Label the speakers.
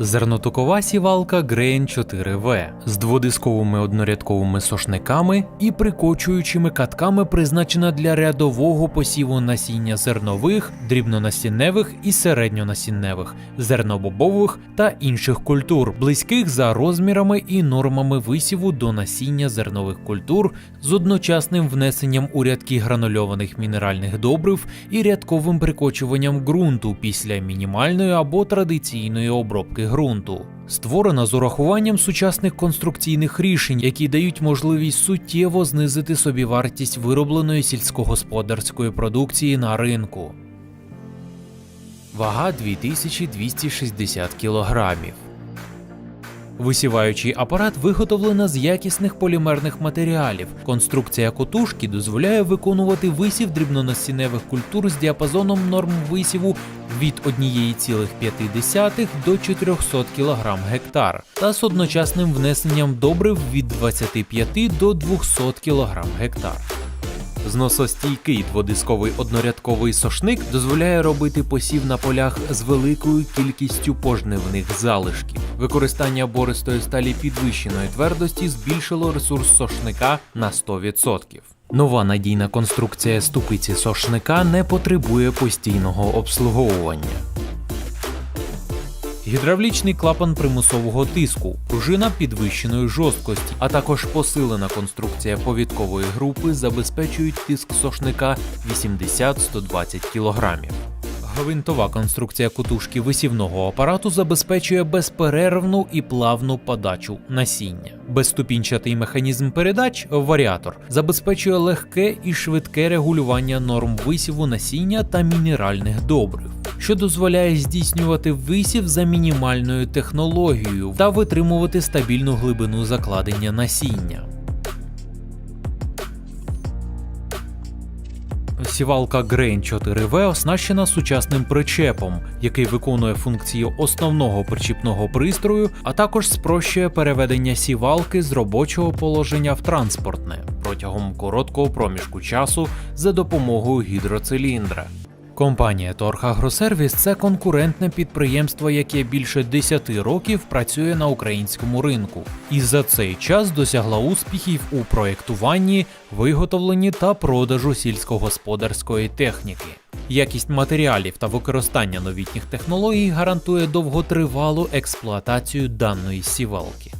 Speaker 1: Зернотокова сівалка Grain 4V з дводисковими однорядковими сошниками і прикочуючими катками призначена для рядового посіву насіння зернових, дрібнонасінневих і середньонасінневих, зернобобових та інших культур, близьких за розмірами і нормами висіву до насіння зернових культур з одночасним внесенням у рядки гранульованих мінеральних добрив і рядковим прикочуванням ґрунту після мінімальної або традиційної обробки ґрунту. Створена з урахуванням сучасних конструкційних рішень, які дають можливість суттєво знизити собівартість виробленої сільськогосподарської продукції на ринку. Вага 2260 кілограмів. Висіваючий апарат виготовлено з якісних полімерних матеріалів. Конструкція котушки дозволяє виконувати висів дрібнонасінневих культур з діапазоном норм висіву від 1,5 до 400 кг гектар та з одночасним внесенням добрив від 25 до 200 кг гектар. Зносостійкий дводисковий однорядковий сошник дозволяє робити посів на полях з великою кількістю пожнивних залишків. Використання бористої сталі підвищеної твердості збільшило ресурс сошника на 100%. Нова надійна конструкція ступиці сошника не потребує постійного обслуговування. Гідравлічний клапан примусового тиску, пружина підвищеної жорсткості, а також посилена конструкція повідкової групи забезпечують тиск сошника 80-120 кг. Гвинтова конструкція кутушки висівного апарату забезпечує безперервну і плавну подачу насіння. Безступінчатий механізм передач варіатор забезпечує легке і швидке регулювання норм висіву насіння та мінеральних добрив, що дозволяє здійснювати висів за мінімальною технологією та витримувати стабільну глибину закладення насіння. Сівалка Grain 4V оснащена сучасним причепом, який виконує функцію основного причіпного пристрою, а також спрощує переведення сівалки з робочого положення в транспортне протягом короткого проміжку часу за допомогою гідроциліндра. Компанія Торг Агросервіс це конкурентне підприємство, яке більше 10 років працює на українському ринку, і за цей час досягла успіхів у проєктуванні, виготовленні та продажу сільськогосподарської техніки. Якість матеріалів та використання новітніх технологій гарантує довготривалу експлуатацію даної сівалки.